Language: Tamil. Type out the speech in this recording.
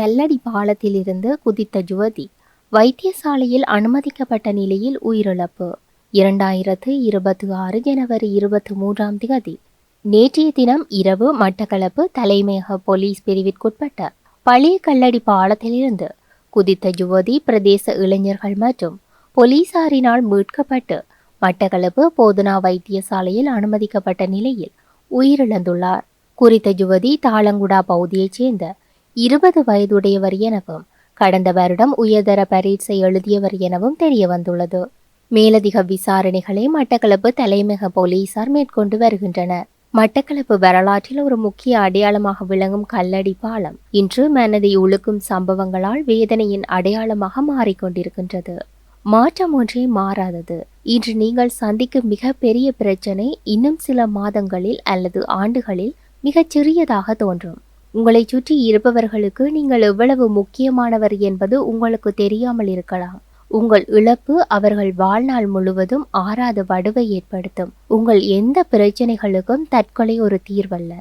கல்லடி பாலத்திலிருந்து குதித்த யுவதி வைத்தியசாலையில் அனுமதிக்கப்பட்ட நிலையில் உயிரிழப்பு. இரண்டாயிரத்து இருபத்தி ஆறு ஜனவரி இருபத்தி மூன்றாம் தேதி நேற்றைய தினம் இரவு மட்டக்களப்பு தலைமையக போலீஸ் பிரிவிற்குட்பட்ட பழைய கல்லடி பாலத்திலிருந்து குதித்த யுவதி பிரதேச இளைஞர்கள் மற்றும் போலீசாரினால் மீட்கப்பட்டு மட்டக்களப்பு போதனா வைத்தியசாலையில் அனுமதிக்கப்பட்ட நிலையில் உயிரிழந்துள்ளார். குறித்த யுவதி தாளங்குடா பகுதியைச் சேர்ந்த இருபது வயதுடையவர் எனவும் கடந்த வருடம் உயர்தர பரீட்சை எழுதியவர் எனவும் தெரிய வந்துள்ளது மேலதிக விசாரணைகளை மட்டக்களப்பு தலைமையக போலீசார் மேற்கொண்டு வருகின்றனர். மட்டக்களப்பு வரலாற்றில் ஒரு முக்கிய அடையாளமாக விளங்கும் கல்லடி பாலம் இன்று மனதை உழுக்கும் சம்பவங்களால் வேதனையின் அடையாளமாக மாறிக்கொண்டிருக்கின்றது. மாற்றம் ஒன்றே மாறாதது. இன்று நீங்கள் சந்திக்கும் மிக பெரிய பிரச்சனை இன்னும் சில மாதங்களில் அல்லது ஆண்டுகளில் மிகச் சிறியதாக தோன்றும். உங்களை சுற்றி இருப்பவர்களுக்கு நீங்கள் எவ்வளவு முக்கியமானவர் என்பது உங்களுக்கு தெரியாமல் இருக்கலாம். உங்கள் இழப்பு அவர்கள் வாழ்நாள் முழுவதும் ஆறாத வடுவை ஏற்படுத்தும். உங்கள் எந்த பிரச்சனைகளுக்கும் தற்கொலை ஒரு தீர்வல்ல.